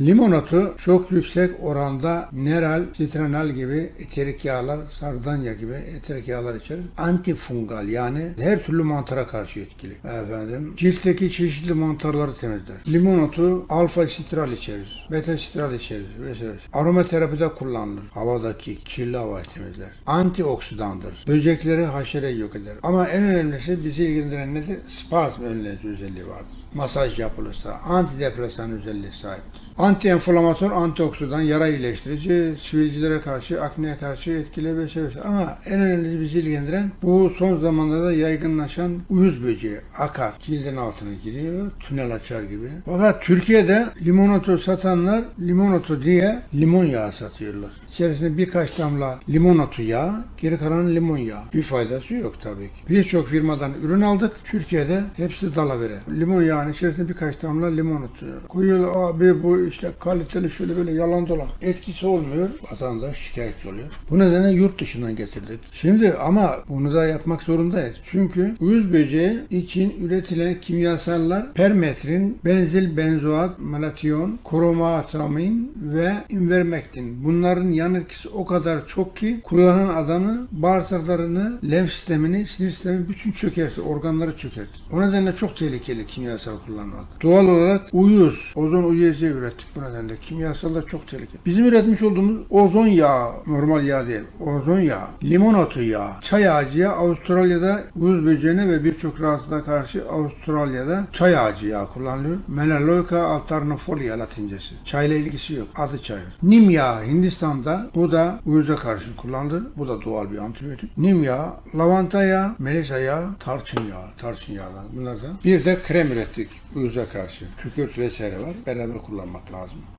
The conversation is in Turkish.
Limonatu çok yüksek oranda neral, sitranal gibi eterik yağlar, sardanya gibi eterik yağlar içerir. Antifungal yani her türlü mantara karşı etkili. Efendim, ciltteki çeşitli mantarları temizler. Limonatu alfa sitral içerir, beta sitral içerir vesaire. Aromaterapide kullanılır. Havadaki kirli havayı temizler. Antioksidandır. Böcekleri haşereyi yok eder. Ama en önemlisi bizi ilgilendiren nedir? Spazm önleyici özelliği vardır. Masaj yapılırsa antidepresan özelliği sahiptir. Antienflamatör, antioksidan, yara iyileştirici, sivilcilere karşı, akneye karşı etkili vesaire. vesaire. Ama en önemlisi bizi ilgilendiren bu son zamanlarda yaygınlaşan uyuz böceği akar. Cildin altına giriyor, tünel açar gibi. Fakat Türkiye'de limonato satanlar limonato diye limon yağı satıyorlar. İçerisinde birkaç damla limonato yağı, geri kalan limon yağı. Bir faydası yok tabii ki. Birçok firmadan ürün aldık. Türkiye'de hepsi dalavere. Limon yağının içerisine birkaç damla limonato. Koyuyorlar abi bu işte kaliteli şöyle böyle yalan dolan. Etkisi olmuyor. Vatandaş şikayetçi oluyor. Bu nedenle yurt dışından getirdik. Şimdi ama bunu da yapmak zorundayız. Çünkü uyuz böceği için üretilen kimyasallar permetrin, benzil benzoat, melation, kromatamin ve invermektin. Bunların yan etkisi o kadar çok ki kullanan adamı bağırsaklarını, lenf sistemini, sinir sistemini bütün çökertir, organları çökertir. O nedenle çok tehlikeli kimyasal kullanmak. Doğal olarak uyuz, ozon uyuyacağı ürettik bu nedenle. Kimyasal da çok tehlikeli. Bizim üretmiş olduğumuz ozon yağı, normal yağ değil, ozon yağı, limon otu yağı, çay ağacı yağı Avustralya'da uyuz böceğine ve birçok rahatsızlığa karşı Avustralya'da çay ağacı yağı kullanılıyor. Melaleuca alternifolia latincesi. Çayla ilgisi yok. Adı çay. Nim yağı Hindistan'da bu da uyuza karşı kullanılır. Bu da doğal bir antibiyotik. Nim yağı, lavanta yağı, melisa yağı, tarçın yağı. Tarçın yağı bunlardan. Bir de krem ürettik uyuza karşı. Kükürt vesaire var. Beraber kullanmak lazım. Awesome.